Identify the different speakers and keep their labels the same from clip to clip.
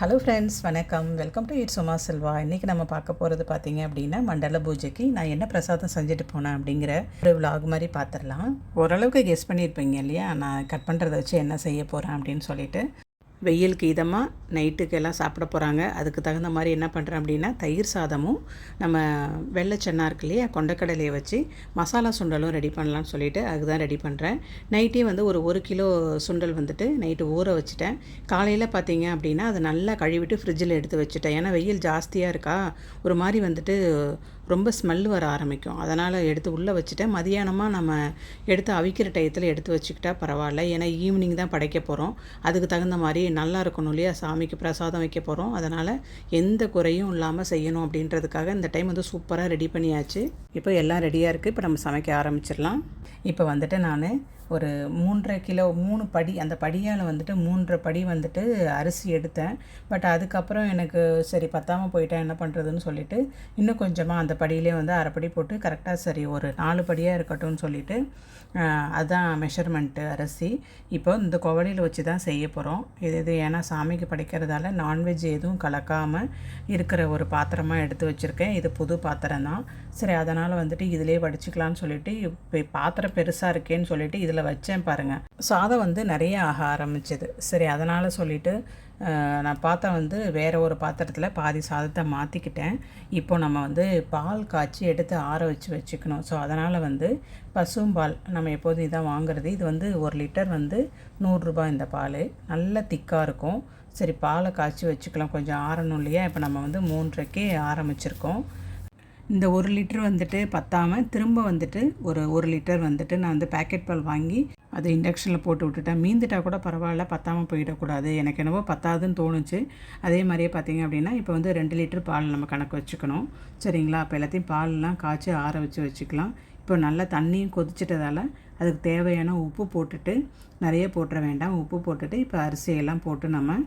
Speaker 1: Hello friends வணக்கம். Welcome to it's Suma Selva இன்றைக்கி நம்ம பார்க்க போகிறது பார்த்தீங்க அப்படின்னா மண்டல பூஜைக்கு நான் என்ன பிரசாதம் செஞ்சுட்டு போனேன் அப்படிங்கிற ஒரு விலாக் மாதிரி பார்த்துடலாம். ஓரளவுக்கு கெஸ் பண்ணியிருப்பீங்க இல்லையா? நான் கட் பண்ணுறதை வச்சு என்ன செய்ய போகிறேன் அப்படின்னு சொல்லிட்டு. வெயிலுக்கு இதமாக நைட்டுக்கு எல்லாம் சாப்பிட போகிறாங்க அதுக்கு தகுந்த மாதிரி என்ன பண்ணுறேன் அப்படின்னா தயிர் சாதமும் நம்ம வெள்ளை சென்னா இருக்கு இல்லையா கொண்டக்கடலையை வச்சு மசாலா சுண்டலும் ரெடி பண்ணலாம்னு சொல்லிவிட்டு அதுதான் ரெடி பண்ணுறேன் நைட்டே வந்து ஒரு ஒரு கிலோ சுண்டல் வந்துட்டு நைட்டு ஊற வச்சுட்டேன். காலையில் பார்த்தீங்க அப்படின்னா அதை நல்லா கழுவிட்டு ஃப்ரிட்ஜில் எடுத்து வச்சுட்டேன். ஏன்னா வெயில் ஜாஸ்தியாக இருக்கா? ஒரு மாதிரி வந்துட்டு ரொம்ப ஸ்மெல் வர ஆரம்பிக்கும். அதனால் எடுத்து உள்ளே வச்சுட்டேன் மதியானமாக நம்ம எடுத்து அவிக்கிற டயத்தில் எடுத்து வச்சுக்கிட்டா பரவாயில்ல. ஏன்னா ஈவினிங் தான் படைக்க போகிறோம் அதுக்கு தகுந்த மாதிரி நல்லா இருக்கணும் இல்லையா? சாமிக்கு பிரசாதம் வைக்க போகிறோம் அதனால் எந்த குறையும் இல்லாமல் செய்யணும் அப்படின்றதுக்காக இந்த டைம் வந்து சூப்பராக ரெடி பண்ணியாச்சு. இப்போ எல்லாம் ரெடியாக இருக்குது இப்போ நம்ம சமைக்க ஆரம்பிச்சிடலாம். இப்போ வந்துட்டு நான் ஒரு மூன்றரை கிலோ மூணு படி அந்த படியால் வந்துட்டு மூன்றரை படி வந்துட்டு அரிசி எடுத்தேன். பட் அதுக்கப்புறம் எனக்கு சரி பத்தாமல் போயிட்டேன் என்ன பண்ணுறதுன்னு சொல்லிட்டு இன்னும் கொஞ்சமாக அந்த படியிலே வந்து அரைப்படி போட்டு கரெக்டாக சரி ஒரு நாலு படியாக இருக்கட்டும்னு சொல்லிட்டு அதுதான் மெஷர்மெண்ட்டு அரிசி. இப்போ இந்த குவலையில் வச்சு தான் செய்ய போகிறோம் இது இது ஏன்னா சாமிக்கு படைக்கிறதால நான்வெஜ் எதுவும் கலக்காமல் இருக்கிற ஒரு பாத்திரமாக எடுத்து வச்சுருக்கேன். இது புது பாத்திரம் தான். சரி அதனால் வந்துட்டு இதிலே வடிச்சிக்கலாம்னு சொல்லிட்டு இப்போ பாத்திரம் பெருசாக இருக்கேன்னு சொல்லிட்டு இதில் வச்சேன் பாருங்கள் சாதம் வந்து நிறைய ஆக ஆரம்பிச்சது. சரி அதனால் சொல்லிவிட்டு நான் பாத்திரம் வந்து வேறு ஒரு பாத்திரத்தில் பாதி சாதத்தை மாற்றிக்கிட்டேன் இப்போ நம்ம வந்து பால் காய்ச்சி எடுத்து ஆற வச்சு வச்சுக்கணும். ஸோ அதனால் வந்து பசும்பால் நம்ம எப்போதும் இதான் வாங்குறது. இது வந்து ஒரு லிட்டர் வந்து நூறுரூபா இந்த பால். நல்ல திக்காக இருக்கும். சரி பாலை காய்ச்சி வச்சுக்கலாம். கொஞ்சம் ஆறணும் இல்லையா? இப்போ நம்ம வந்து மூன்றரைக்கே ஆரம்பிச்சிருக்கோம். இந்த ஒரு லிட்டர் வந்துட்டு பத்தாமல் திரும்ப வந்துட்டு ஒரு ஒரு லிட்டர் வந்துட்டு நான் வந்து பேக்கெட் பால் வாங்கி அதை இண்டக்ஷனில் போட்டு விட்டுட்டேன் மீந்துட்டால் கூட பரவாயில்ல பத்தாமல் போயிடக்கூடாது. எனக்கு என்னவோ பத்தாதுன்னு தோணுச்சு. அதே மாதிரியே பார்த்திங்க அப்படின்னா இப்போ வந்து ரெண்டு லிட்டர் பால் நம்ம கணக்கு வச்சுக்கணும். சரிங்களா? அப்போ எல்லாத்தையும் பால்லாம் காய்ச்சி ஆற வச்சு வச்சுக்கலாம். இப்போ நல்லா தண்ணியும் கொதிச்சிட்டதால் அதுக்கு தேவையான உப்பு போட்டுட்டு நிறைய போட்டுற வேண்டாம். உப்பு போட்டுட்டு இப்போ அரிசியெல்லாம் போட்டு நம்ம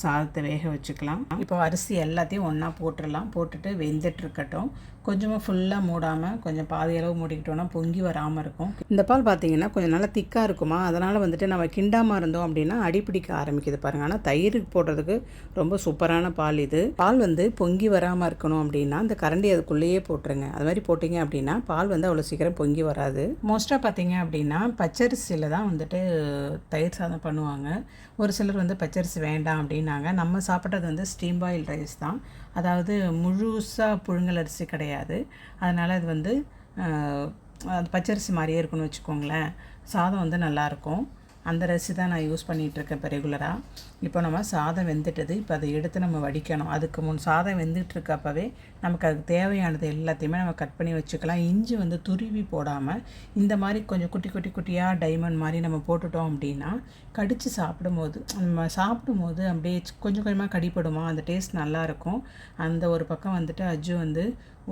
Speaker 1: சாதத்தை வேக வச்சுக்கலாம். இப்போ அரிசி எல்லாத்தையும் ஒன்றா போட்டுடலாம். போட்டுட்டு வெந்துட்டுருக்கட்டும் கொஞ்சமாக ஃபுல்லாக மூடாமல் கொஞ்சம் பாதி அளவு மூடிக்கிட்டோன்னா பொங்கி வராமல் இருக்கும். இந்த பால் பார்த்தீங்கன்னா கொஞ்சம் நல்லா திக்காக இருக்குமா? அதனால் வந்துட்டு நம்ம கிண்டாமல் இருந்தோம் அப்படின்னா அடிப்பிடிக்க ஆரம்பிக்குது பாருங்கள் ஆனால் தயிர் போடுறதுக்கு ரொம்ப சூப்பரான பால் இது. பால் வந்து பொங்கி வராமல் இருக்கணும் அப்படின்னா அந்த கரண்டி அதுக்குள்ளேயே போட்டுருங்க. அது மாதிரி போட்டிங்க அப்படின்னா பால் வந்து அவ்வளோ சீக்கிரம் பொங்கி வராது. மோஸ்ட்டாக பார்த்தீங்க அப்படின்னா பச்சரிசியில் தான் வந்துட்டு தயிர் சாதம் பண்ணுவாங்க. ஒரு சிலர் வந்து பச்சரிசி வேண்டாம் அப்படின்னாங்க. நம்ம சாப்பிட்றது வந்து ஸ்டீம் பாயில் ரைஸ் தான். அதாவது முழுசாக புழுங்கல் அரிசி கிடையாது. அதனால் அது வந்து அது பச்சரிசி மாதிரியே இருக்குன்னு வச்சுக்கோங்களேன். சாதம் வந்து நல்லாயிருக்கும் அந்த ரசி தான் நான் யூஸ் பண்ணிகிட்ருக்கேன் இப்போ ரெகுலராக இப்போ நம்ம சாதம் வெந்துட்டது இப்போ அதை எடுத்து நம்ம வடிக்கணும். அதுக்கு முன் சாதம் வெந்துட்டுருக்கப்பவே நமக்கு அதுக்கு தேவையானது எல்லாத்தையுமே நம்ம கட் பண்ணி வச்சுக்கலாம். இஞ்சி வந்து துருவி போடாமல் இந்த மாதிரி கொஞ்சம் குட்டி குட்டி குட்டியாக டைமண்ட் மாதிரி நம்ம போட்டுட்டோம் அப்படின்னா கடித்து சாப்பிடும்போது நம்ம சாப்பிடும்போது அப்படியே கொஞ்சம் கொஞ்சமாக கடிப்படுமா? அந்த டேஸ்ட் நல்லாயிருக்கும். அந்த ஒரு பக்கம் வந்துட்டு அஜு வந்து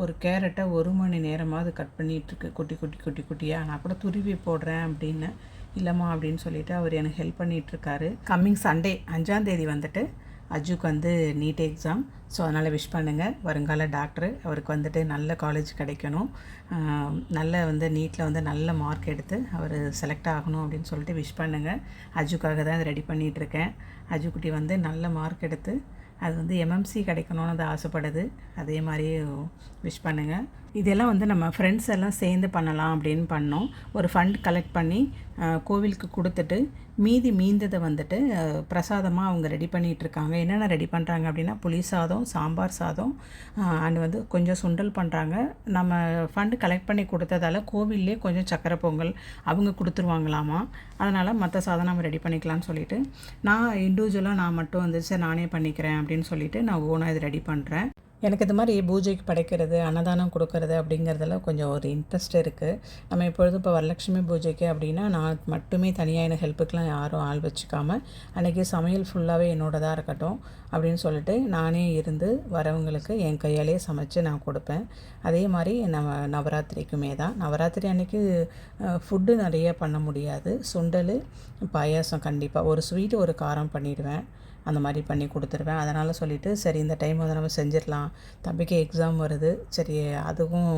Speaker 1: ஒரு கேரட்டை ஒரு மணி நேரமாவது கட் பண்ணிகிட்ருக்கு. குட்டி குட்டி குட்டி குட்டியாக நான் கூட துருவி போடுறேன் அப்படின்னு இல்லைம்மா அப்படின்னு சொல்லிட்டு அவர் எனக்கு ஹெல்ப் பண்ணிகிட்ருக்காரு கம்மிங் சண்டே அஞ்சாந்தேதி வந்துட்டு அஜுக்கு வந்து நீட் எக்ஸாம் ஸோ அதனால் விஷ் பண்ணுங்கள் வருங்கால டாக்டர் அவருக்கு வந்துட்டு நல்ல காலேஜ் கிடைக்கணும். நல்ல வந்து நீட்டில் வந்து நல்ல மார்க் எடுத்து அவர் செலக்ட் ஆகணும் அப்படின்னு சொல்லிட்டு விஷ் பண்ணுங்கள் அஜுக்காக தான் ரெடி பண்ணிகிட்ருக்கேன் அஜுக்குட்டி வந்து நல்ல மார்க் எடுத்து அது வந்து எம்எம்சி கிடைக்கணும்னு அது ஆசைப்படுது. அதே மாதிரியே விஷ் பண்ணுங்கள் இதெல்லாம் வந்து நம்ம ஃப்ரெண்ட்ஸ் எல்லாம் சேர்ந்து பண்ணலாம் அப்படின்னு பண்ணோம். ஒரு ஃபண்ட் கலெக்ட் பண்ணி கோவிலுக்கு கொடுத்துட்டு மீதி மீந்ததை வந்துட்டு பிரசாதமாக அவங்க ரெடி பண்ணிகிட்ருக்காங்க என்னென்ன ரெடி பண்ணுறாங்க அப்படின்னா புளி சாதம் சாம்பார் சாதம் அண்ட் வந்து கொஞ்சம் சுண்டல் பண்ணுறாங்க நம்ம ஃபண்டு கலெக்ட் பண்ணி கொடுத்ததால கோவில்லே கொஞ்சம் சக்கரை பொங்கல் அவங்க கொடுத்துருவாங்களாமா? அதனால் மற்ற சாதம் நம்ம ரெடி பண்ணிக்கலாம்னு சொல்லிட்டு நான் இண்டிவிஜுவலாக நான் மட்டும் வந்துச்சு நானே பண்ணிக்கிறேன் அப்படின்னு சொல்லிட்டு நான் ஓனாக இது ரெடி பண்ணுறேன் எனக்கு இது மாதிரி பூஜைக்கு படைக்கிறது அன்னதானம் கொடுக்கறது அப்படிங்கிறதுல கொஞ்சம் ஒரு இன்ட்ரெஸ்ட் இருக்குது நம்ம இப்பொழுது இப்போ வரலட்சுமி பூஜைக்கு அப்படின்னா நான் மட்டுமே தனியாக எனக்கு ஹெல்ப்புக்கெலாம் யாரும் ஆள் வச்சுக்காமல் அன்றைக்கி சமையல் ஃபுல்லாகவே என்னோடதாக இருக்கட்டும் அப்படின்னு சொல்லிட்டு நானே இருந்து வரவங்களுக்கு என் கையாலே சமைச்சு நான் கொடுப்பேன். அதே மாதிரி நம்ம நவராத்திரிக்குமே தான். நவராத்திரி அன்றைக்கி ஃபுட்டு நிறைய பண்ண முடியாது. சுண்டல் பாயாசம் கண்டிப்பாக ஒரு ஸ்வீட்டு ஒரு காரம் பண்ணிவிடுவேன் அந்த மாதிரி பண்ணி கொடுத்துருவேன். அதனால் சொல்லிவிட்டு சரி இந்த டைம் வந்து நம்ம செஞ்சிடலாம். தம்பிக்கு எக்ஸாம் வருது. சரி அதுவும்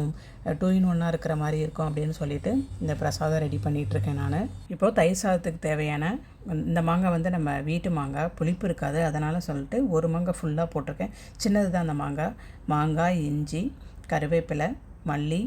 Speaker 1: டூ இன் ஒன்னாக இருக்கிற மாதிரி இருக்கும் அப்படின்னு சொல்லிட்டு இந்த பிரசாதம் ரெடி பண்ணிகிட்ருக்கேன் நான். இப்போது தயிர் சாதத்துக்கு தேவையான இந்த மாங்காய் வந்து நம்ம வீட்டு மாங்காய் புளிப்பு இருக்காது. அதனால் சொல்லிட்டு ஒரு மாங்காய் ஃபுல்லாக போட்டிருக்கேன். சின்னது தான் அந்த மாங்காய். மாங்காய் இஞ்சி கருவேப்பிலை மல்லி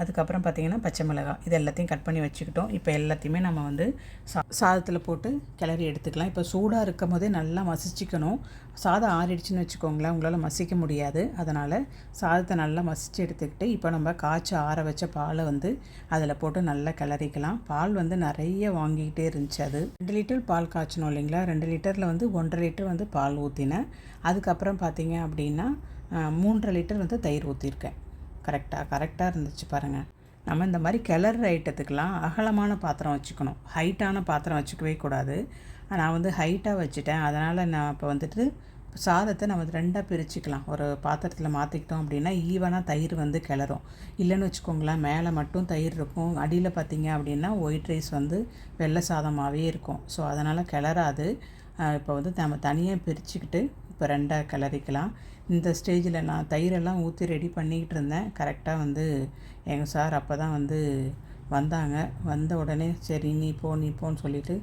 Speaker 1: அதுக்கப்புறம் பார்த்திங்கன்னா பச்சை மிளகாய். இது எல்லாத்தையும் கட் பண்ணி வச்சுக்கிட்டோம். இப்போ எல்லாத்தையுமே நம்ம வந்து சா சாதத்தில் போட்டு கிளறி எடுத்துக்கலாம். இப்போ சூடாக இருக்கும் போதே நல்லா மசிச்சிக்கணும். சாதம் ஆறிடுச்சுன்னு வச்சுக்கோங்களேன். உங்களால் மசிக்க முடியாது. அதனால் சாதத்தை நல்லா மசித்து எடுத்துக்கிட்டு இப்போ நம்ம காய்ச்சி ஆற வச்ச பாலை வந்து அதில் போட்டு நல்லா கிளறிக்கலாம். பால் வந்து நிறைய வாங்கிக்கிட்டே இருந்துச்சு அது. ரெண்டு லிட்டர் பால் காய்ச்சணும் இல்லைங்களா? ரெண்டு லிட்டரில் வந்து ஒன்றரை லிட்டர் வந்து பால் ஊற்றினேன் அதுக்கப்புறம் பார்த்திங்க அப்படின்னா மூன்றரை லிட்டர் வந்து தயிர் ஊற்றிருக்கேன் கரெக்டாக கரெக்டாக இருந்துச்சு பாருங்கள் நம்ம இந்த மாதிரி கிளற ஐட்டத்துக்கெலாம் அகலமான பாத்திரம் வச்சுக்கணும். ஹைட்டான பாத்திரம் வச்சுக்கவே கூடாது. நான் வந்து ஹைட்டாக வச்சுட்டேன். அதனால் நான் இப்போ வந்துட்டு சாதத்தை நம்ம ரெண்டாக பிரிச்சுக்கலாம். ஒரு பாத்திரத்தில் மாற்றிக்கிட்டோம் அப்படின்னா ஈவனாக தயிர் வந்து கிளறும். இல்லைன்னு வச்சுக்கோங்களேன் மேலே மட்டும் தயிர் இருக்கும். அடியில் பார்த்திங்க அப்படின்னா ஒயிட் ரைஸ் வந்து வெள்ளை சாதமாகவே இருக்கும். ஸோ அதனால் கிளறாது. இப்போ வந்து நம்ம தனியாக பிரிச்சுக்கிட்டு இப்போ ரெண்டாக கிளறிக்கலாம். இந்த ஸ்டேஜில் நான் தயிரெல்லாம் ஊற்றி ரெடி பண்ணிக்கிட்டு இருந்தேன். கரெக்டாக வந்து எங்கள் சார் அப்போ தான் வந்து வந்தாங்க. வந்த உடனே சரி நீ போ நீ போன்னு சொல்லிவிட்டு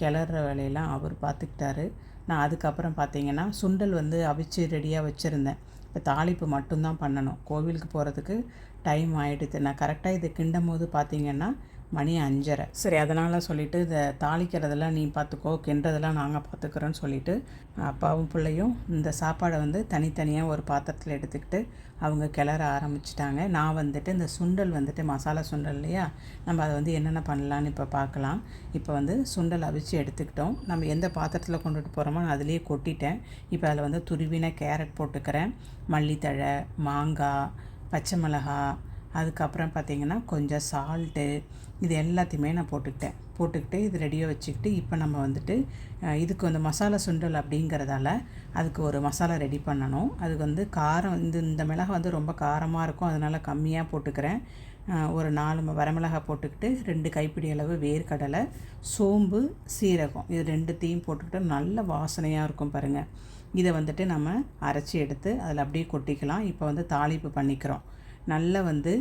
Speaker 1: கிளற வேலையெல்லாம் அவர் பார்த்துக்கிட்டாரு. நான் அதுக்கப்புறம் பார்த்தீங்கன்னா சுண்டல் வந்து அவிச்சு ரெடியாக வச்சுருந்தேன். இப்போ தாளிப்பு மட்டும்தான் பண்ணணும். கோவிலுக்கு போகிறதுக்கு டைம் ஆகிடுது நான் கரெக்டாக இதை கிண்டும் போது பார்த்தீங்கன்னா மணி அஞ்சரை. சரி அதனால் சொல்லிவிட்டு இதை தாளிக்கிறதெல்லாம் நீ பார்த்துக்கோ கின்றதெல்லாம் நாங்கள் பார்த்துக்குறோன்னு சொல்லிவிட்டு அப்பாவும் பிள்ளையும் இந்த சாப்பாடை வந்து தனித்தனியாக ஒரு பாத்திரத்தில் எடுத்துக்கிட்டு அவங்க கிளற ஆரம்பிச்சிட்டாங்க. நான் வந்துட்டு இந்த சுண்டல் வந்துட்டு மசாலா சுண்டல் இல்லையா? நம்ம அதை வந்து என்னென்ன பண்ணலான்னு இப்போ பார்க்கலாம் இப்போ வந்து சுண்டல் அவிச்சு எடுத்துக்கிட்டோம். நம்ம எந்த பாத்திரத்தில் கொண்டுட்டு போகிறோமோ நான் அதிலேயே கொட்டிட்டேன். இப்போ அதில் வந்து துருவின கேரட் போட்டுக்கிறேன். மல்லித்தழை மாங்காய் பச்சை மிளகா அதுக்கப்புறம் பார்த்திங்கன்னா கொஞ்சம் சால்ட்டு இது எல்லாத்தையுமே நான் போட்டுக்கிட்டேன். போட்டுக்கிட்டு இது ரெடியாக வச்சுக்கிட்டு இப்போ நம்ம வந்துட்டு இதுக்கு வந்து மசாலா சுண்டல் அப்படிங்கிறதால அதுக்கு ஒரு மசாலா ரெடி பண்ணணும். அதுக்கு வந்து காரம் இந்த இந்த மிளகா வந்து ரொம்ப காரமாக இருக்கும் அதனால் கம்மியாக போட்டுக்கிறேன். ஒரு நாலு வரமிளகாய் போட்டுக்கிட்டு ரெண்டு கைப்பிடி அளவு வேர்க்கடலை சோம்பு சீரகம் இது ரெண்டுத்தையும் போட்டுக்கிட்டு நல்ல வாசனையாக இருக்கும் பாருங்கள் இதை வந்துட்டு நம்ம அரைச்சி எடுத்து அதில் அப்படியே கொட்டிக்கலாம். இப்போ வந்து தாளிப்பு பண்ணிக்கிறோம். நல்லா வந்து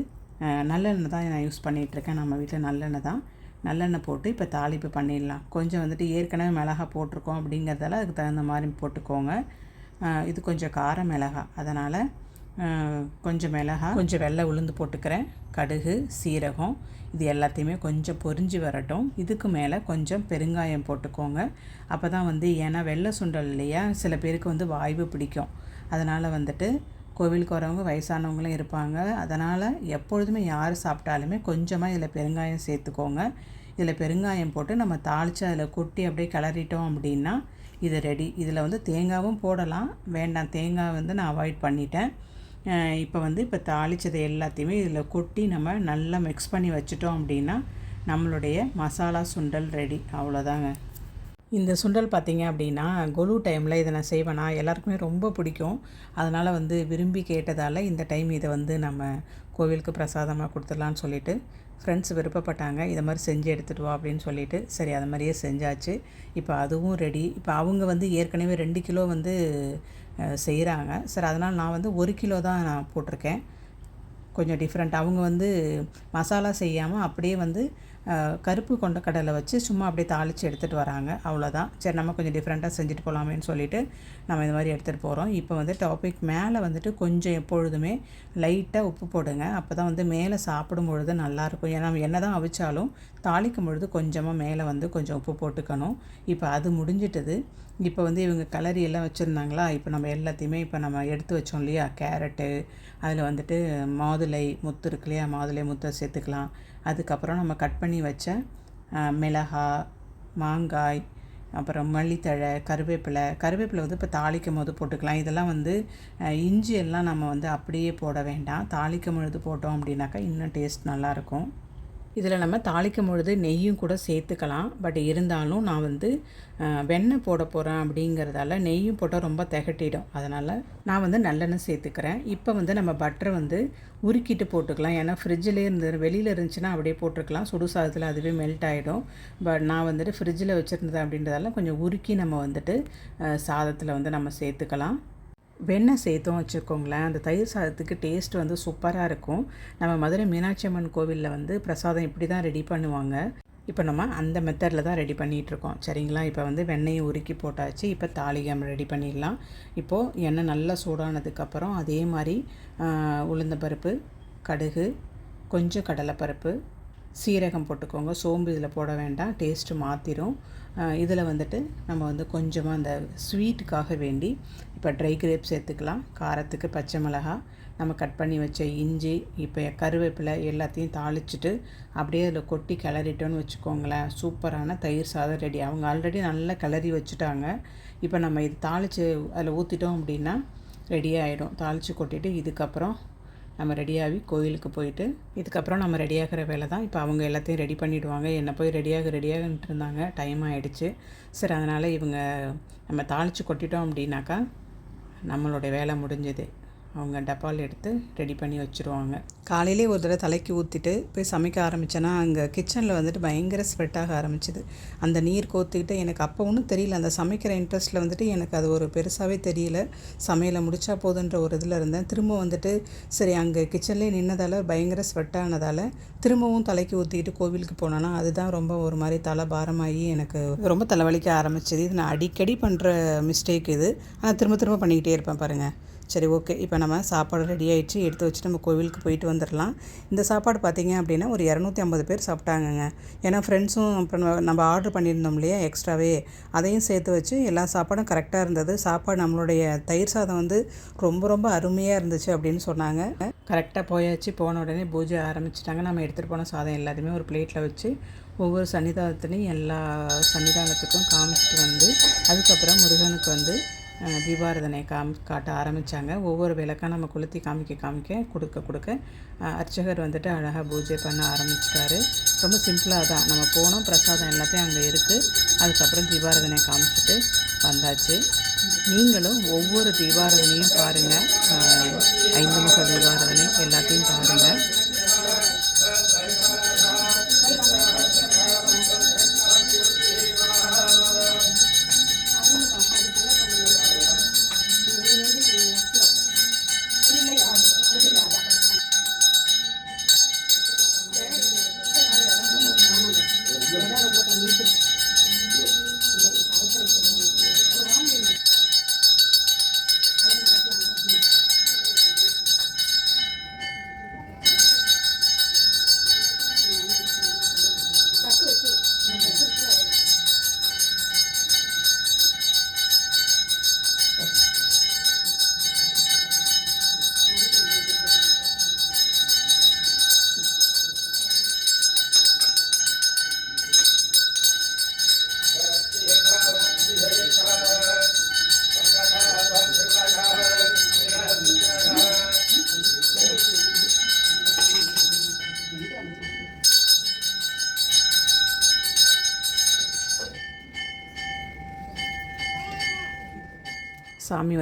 Speaker 1: நல்லெண்ணெய் தான் நான் யூஸ் பண்ணிகிட்ருக்கேன் நம்ம வீட்டில் நல்லெண்ணெய் தான். நல்லெண்ணெய் போட்டு இப்போ தாளிப்பு பண்ணிடலாம். கொஞ்சம் வந்துட்டு ஏற்கனவே மிளகா போட்டிருக்கோம் அப்படிங்கிறதால அதுக்கு தகுந்த மாதிரி போட்டுக்கோங்க. இது கொஞ்சம் கார மிளகா அதனால் கொஞ்சம் மிளகா கொஞ்சம் வெள்ளை உளுந்து போட்டுக்கிறேன். கடுகு சீரகம் இது எல்லாத்தையுமே கொஞ்சம் பொரிஞ்சு வரட்டும். இதுக்கு மேலே கொஞ்சம் பெருங்காயம் போட்டுக்கோங்க. அப்போ தான் வந்து ஏன்னா வெள்ளை சுண்டல் இல்லையா? சில பேருக்கு வந்து வாய்வு பிடிக்கும். அதனால் வந்துட்டு கோவிலுக்கு வரவங்க வயசானவங்களும் இருப்பாங்க. அதனால் எப்பொழுதுமே யார் சாப்பிட்டாலுமே கொஞ்சமாக இதில் பெருங்காயம் சேர்த்துக்கோங்க. இதில் பெருங்காயம் போட்டு நம்ம தாளித்து அதில் கொட்டி அப்படியே கிளறிட்டோம் அப்படின்னா இது ரெடி இதில் வந்து தேங்காவும் போடலாம். வேண்டாம் தேங்காய் வந்து நான் அவாய்ட் பண்ணிட்டேன். இப்போ வந்து இப்போ தாளித்தது எல்லாத்தையுமே இதில் கொட்டி நம்ம நல்லா மிக்ஸ் பண்ணி வச்சுட்டோம் அப்படின்னா நம்மளுடைய மசாலா சுண்டல் ரெடி அவ்வளோதாங்க. இந்த சுண்டல் பார்த்திங்க அப்படின்னா கொலு டைமில் இதை நான் செய்வேனா? எல்லாருக்குமே ரொம்ப பிடிக்கும். அதனால் வந்து விரும்பி கேட்டதால் இந்த டைம் இதை வந்து நம்ம கோவிலுக்கு பிரசாதமாக கொடுத்துடலான்னு சொல்லிவிட்டு ஃப்ரெண்ட்ஸ் விருப்பப்பட்டாங்க. இதை மாதிரி செஞ்சு எடுத்துகிட்டு வா அப்படின்னு சொல்லிட்டு சரி அது மாதிரியே செஞ்சாச்சு. இப்போ அதுவும் ரெடி இப்போ அவங்க வந்து ஏற்கனவே ரெண்டு கிலோ வந்து செய்கிறாங்க சரி அதனால் நான் வந்து ஒரு கிலோ தான் நான் போட்டிருக்கேன். கொஞ்சம் டிஃப்ரெண்ட் அவங்க வந்து மசாலா செய்யாமல் அப்படியே வந்து கருப்பு கொண்ட கடலை வச்சு சும்மா அப்படியே தாளித்து எடுத்துகிட்டு வராங்க. அவ்வளோதான் சரி நம்ம கொஞ்சம் டிஃப்ரெண்ட்டாக செஞ்சுட்டு போகலாமேன்னு சொல்லிவிட்டு நம்ம இந்த மாதிரி எடுத்துகிட்டு போகிறோம் இப்போ வந்து டாபிக் மேலே வந்துட்டு கொஞ்சம் எப்பொழுதுமே லைட்டாக உப்பு போடுங்க. அப்போ தான் வந்து மேலே சாப்பிடும் பொழுது நல்லாயிருக்கும் ஏன்னா என்ன தான் அவிச்சாலும் தாளிக்கும் பொழுது கொஞ்சமாக மேலே வந்து கொஞ்சம் உப்பு போட்டுக்கணும். இப்போ அது முடிஞ்சிட்டது. இப்போ வந்து இவங்க கலரி எல்லாம் வச்சுருந்தாங்களா? இப்போ நம்ம எல்லாத்தையுமே இப்போ நம்ம எடுத்து வச்சோம் இல்லையா? கேரட்டு அதில் வந்துட்டு மாதுளை முத்து இருக்கு இல்லையா? மாதுளை முத்தை சேர்த்துக்கலாம். அதுக்கப்புறம் நம்ம கட் பண்ணி வச்ச மிளகா மாங்காய் அப்புறம் மல்லித்தழை கருவேப்பிலை. கருவேப்பிலை வந்து இப்போ தாளிக்கும் போது போட்டுக்கலாம். இதெல்லாம் வந்து இஞ்சி எல்லாம் நம்ம வந்து அப்படியே போட வேண்டாம். தாளிக்கும் பொழுது போட்டோம் அப்படின்னாக்கா இன்னும் டேஸ்ட் நல்லாயிருக்கும் இதில் நம்ம தாளிக்கும் பொழுது நெய்யும் கூட சேர்த்துக்கலாம். பட் இருந்தாலும் நான் வந்து வெண்ணெய் போட போகிறேன் அப்படிங்கிறதால நெய்யும் போட்டால் ரொம்ப திகட்டிடும். அதனால் நான் வந்து நல்லெண்ணெய் சேர்த்துக்கிறேன். இப்போ வந்து நம்ம பட்டரை வந்து உருக்கிட்டு போட்டுக்கலாம். ஏன்னா ஃப்ரிட்ஜில் இருந்து வெளியில் இருந்துச்சுன்னா அப்படியே போட்டுருக்கலாம். சுடு சாதத்தில் அதுவே மெல்ட் ஆகிடும் பட் நான் வந்துட்டு ஃப்ரிட்ஜில் வச்சுருந்தது அப்படின்றதால கொஞ்சம் உருக்கி நம்ம வந்துட்டு சாதத்தில் வந்து நம்ம சேர்த்துக்கலாம். வெண்ணெய் சேர்த்தோம் வச்சுக்கோங்களேன். அந்த தயிர் சாதத்துக்கு டேஸ்ட் வந்து சூப்பராக இருக்கும். நம்ம மதுரை மீனாட்சி அம்மன் கோவிலில் வந்து பிரசாதம் இப்படி தான் ரெடி பண்ணுவாங்க. இப்போ நம்ம அந்த மெத்தடில் தான் ரெடி பண்ணிகிட்ருக்கோம் சரிங்களா? இப்போ வந்து வெண்ணெயை உருக்கி போட்டாச்சு. இப்போ தாளிகம் ரெடி பண்ணிடலாம். இப்போது எண்ணெய் நல்லா சூடானதுக்கப்புறம் அதே மாதிரி உளுந்த பருப்பு கடுகு கொஞ்சம் கடலைப்பருப்பு சீரகம் போட்டுக்கோங்க. சோம்பு இதில் போட வேண்டாம். டேஸ்ட்டு மாற்றிடும் இதில் வந்துட்டு நம்ம வந்து கொஞ்சமாக அந்த ஸ்வீட்டுக்காக வேண்டி இப்போ ட்ரை கிரேப் சேர்த்துக்கலாம். காரத்துக்கு பச்சை மிளகாய் நம்ம கட் பண்ணி வச்ச இஞ்சி இப்போ கருவேப்பிலை எல்லாத்தையும் தாளிச்சிட்டு அப்படியே அதில் கொட்டி கிளறிட்டோன்னு வச்சுக்கோங்களேன். சூப்பரான தயிர் சாதம் ரெடி. அவங்க ஆல்ரெடி நல்லா கிளறி வச்சுட்டாங்க. இப்போ நம்ம இது தாளித்து அதில் ஊற்றிட்டோம் அப்படின்னா ரெடி ஆகிடும் தாளித்து கொட்டிட்டு இதுக்கப்புறம் நம்ம ரெடியாகி கோயிலுக்கு போயிட்டு இதுக்கப்புறம் நம்ம ரெடியாகிற வேலை தான். இப்போ அவங்க எல்லாத்தையும் ரெடி பண்ணிவிடுவாங்க என்னை போய் ரெடியாக ரெடியாகிட்டு இருந்தாங்க. டைம் ஆகிடுச்சு சரி அதனால் இவங்க நம்ம தாளித்து கொட்டிட்டோம் அப்படின்னாக்கா நம்மளுடைய வேலை முடிஞ்சது. அவங்க டப்பால் எடுத்து ரெடி பண்ணி வச்சுருவாங்க. காலையிலே ஒரு தடவை தலைக்கு ஊற்றிட்டு போய் சமைக்க ஆரம்பித்தேன்னா அங்கே கிச்சனில் வந்துட்டு பயங்கர ஸ்வெட் ஆக ஆரம்பிச்சுது. அந்த நீர் கோத்துக்கிட்டு எனக்கு அப்போ ஒன்றும் தெரியல. அந்த சமைக்கிற இன்ட்ரெஸ்ட்டில் வந்துட்டு எனக்கு அது ஒரு பெருசாகவே தெரியல. சமையலை முடிச்சா போதுன்ற ஒரு இதில் இருந்தேன். திரும்ப வந்துட்டு சரி அங்கே கிச்சன்லேயே நின்னதால் பயங்கர ஸ்வெட் ஆனதால் திரும்பவும் தலைக்கு ஊற்றிக்கிட்டு கோவிலுக்கு போனேன்னா அதுதான் ரொம்ப ஒரு மாதிரி தலை பாரமாகி எனக்கு ரொம்ப தலைவலிக்க ஆரம்பிச்சது. இது நான் அடிக்கடி பண்ணுற மிஸ்டேக் இது. ஆனால் திரும்ப திரும்ப பண்ணிக்கிட்டே இருப்பேன் பாருங்கள் சரி ஓகே இப்போ நம்ம சாப்பாடு ரெடி ஆகிடுச்சு எடுத்து வச்சு நம்ம கோவிலுக்கு போயிட்டு வந்துடலாம் இந்த சாப்பாடு பார்த்தீங்க அப்படின்னா ஒரு இரநூத்தி ஐம்பது பேர் சாப்பிட்டாங்கங்க. ஏன்னா ஃப்ரெண்ட்ஸும் அப்புறம் நம்ம ஆர்டர் பண்ணியிருந்தோம் இல்லையா எக்ஸ்ட்ராவே அதையும் சேர்த்து வச்சு எல்லா சாப்பாடும் கரெக்டாக இருந்தது. சாப்பாடு நம்மளுடைய தயிர் சாதம் வந்து ரொம்ப ரொம்ப அருமையாக இருந்துச்சு அப்படின்னு சொன்னாங்க. கரெக்டாக போயாச்சு. போன உடனே பூஜை ஆரம்பிச்சிட்டாங்க. நம்ம எடுத்துகிட்டு போன சாதம் எல்லாத்தையுமே ஒரு பிளேட்டில் வச்சு ஒவ்வொரு சன்னிதானத்துலேயும் எல்லா சன்னிதானத்துக்கும் காமிச்சிட்டு வந்து அதுக்கப்புறம் முருகனுக்கு வந்து தீபாரதனை காம் காட்ட ஆரம்பித்தாங்க ஒவ்வொரு விளக்காக நம்ம கொளுத்தி காமிக்க காமிக்க கொடுக்க கொடுக்க அர்ச்சகர் வந்துட்டு அழகாக பூஜை பண்ண ஆரம்பிச்சிட்டாரு. ரொம்ப சிம்பிளாக தான். நம்ம போனோம் பிரசாதம் எல்லாத்தையும் அங்கே இருக்குது அதுக்கப்புறம் தீபாரதனை காமிச்சிட்டு வந்தாச்சு. நீங்களும் ஒவ்வொரு தீபாரதனையும் பாருங்கள் ஐந்து முக தீபாரதனை எல்லாத்தையும் பாருங்கள்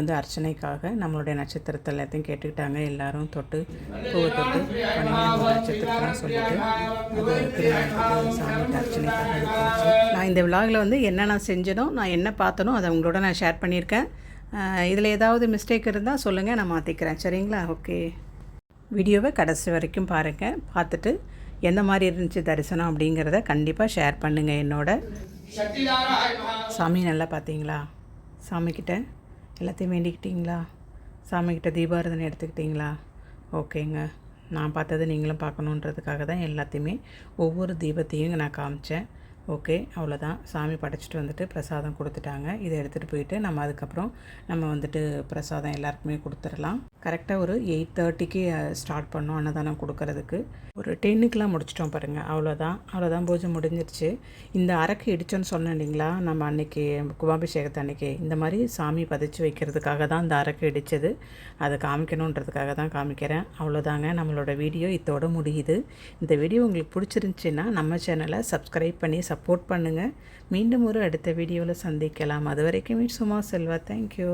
Speaker 1: வந்து அர்ச்சனைக்காக நம்மளுடைய நட்சத்திரத்தை எல்லாத்தையும் கேட்டுக்கிட்டாங்க. எல்லாரும் தொட்டு பூவை தொட்டு பன்னிரெண்டு நட்சத்திரத்தெலாம் சொல்லிட்டு அது சாமிக்கு அர்ச்சனைக்காக நான் இந்த விலாகில் வந்து என்ன நான் செஞ்சனோ நான் என்ன பார்த்தனோ அதை உங்களோட நான் ஷேர் பண்ணியிருக்கேன். இதில் ஏதாவது மிஸ்டேக் இருந்தால் சொல்லுங்கள் நான் மாற்றிக்கிறேன் சரிங்களா? ஓகே வீடியோவை கடைசி வரைக்கும் பாருங்கள் பார்த்துட்டு எந்த மாதிரி இருந்துச்சு தரிசனம் அப்படிங்கிறத கண்டிப்பாக ஷேர் பண்ணுங்கள் என்னோட. சாமி நல்லா பார்த்தீங்களா? சாமிக்கிட்ட எல்லாத்தையும் வேண்டிக்கிட்டீங்களா? சாமிக்கிட்ட தீபாரதனை எடுத்துக்கிட்டீங்களா? ஓகேங்க. நான் பார்த்தது நீங்களும் பார்க்கணுன்றதுக்காக தான் எல்லாத்தையுமே ஒவ்வொரு தீபத்தையும் நான் காமிச்சேன். ஓகே அவ்வளோதான். சாமி படைச்சிட்டு வந்துட்டு பிரசாதம் கொடுத்துட்டாங்க. இதை எடுத்துகிட்டு போயிட்டு நம்ம அதுக்கப்புறம் நம்ம வந்துட்டு பிரசாதம் எல்லாருக்குமே கொடுத்துடலாம். கரெக்டாக ஒரு எயிட் தேர்ட்டிக்கு ஸ்டார்ட் பண்ணோம் அன்னதானம் கொடுக்கறதுக்கு. ஒரு டென்னுக்கெலாம் முடிச்சிட்டோம் பாருங்கள் அவ்வளோதான். அவ்வளோதான் பூஜை முடிஞ்சிருச்சு. இந்த அரக்கு இடிச்சோன்னு சொன்னேன் இல்லைங்களா? நம்ம அன்னைக்கு கும்பாபிஷேகத்தை அன்னைக்கு. இந்த மாதிரி சாமி பதிச்சு வைக்கிறதுக்காக தான் இந்த அரக்கு இடித்தது அதை காமிக்கணுன்றதுக்காக தான் காமிக்கிறேன். அவ்வளோதாங்க நம்மளோட வீடியோ. இதோட முடியுது. இந்த வீடியோ உங்களுக்கு பிடிச்சிருந்துச்சின்னா நம்ம சேனலை சப்ஸ்கிரைப் பண்ணி சப்போர்ட் பண்ணுங்கள் மீண்டும் ஒரு அடுத்த வீடியோவில் சந்திக்கலாம். அது வரைக்கும் சும்மா செல்வா தேங்க்யூ